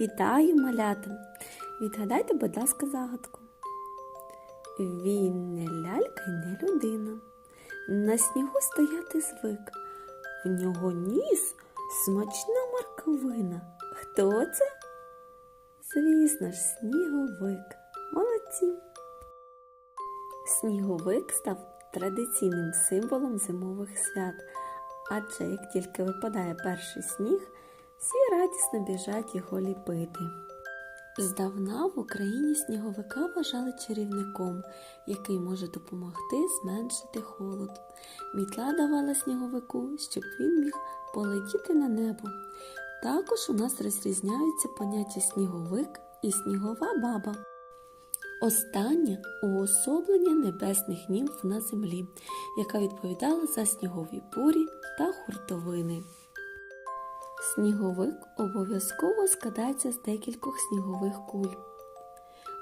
Вітаю, малята! Відгадайте, будь ласка, загадку. Він не лялька й не людина. На снігу стояти звик. В нього ніс смачна морковина. Хто це? Звісно ж, сніговик. Молодці. Сніговик став традиційним символом зимових свят, адже як тільки випадає перший сніг, всі радісно біжать його ліпити. Здавна в Україні сніговика вважали чарівником, який може допомогти зменшити холод. Мітла давала сніговику, щоб він міг полетіти на небо. Також у нас розрізняються поняття сніговик і снігова баба. Останнє уособлення небесних німф на землі, яка відповідала за снігові бурі та хуртовини. Сніговик обов'язково складається з декількох снігових куль.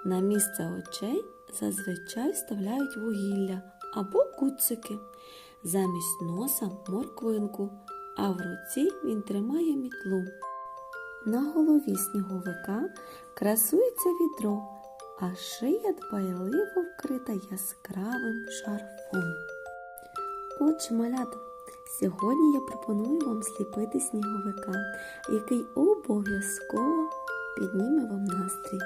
На місце очей зазвичай вставляють вугілля або куцики, замість носа морквинку, а в руці він тримає мітлу. На голові сніговика красується відро, а шия дбайливо вкрита яскравим шарфом. Отже, малята, сьогодні я пропоную вам сліпити сніговика, який обов'язково підніме вам настрій.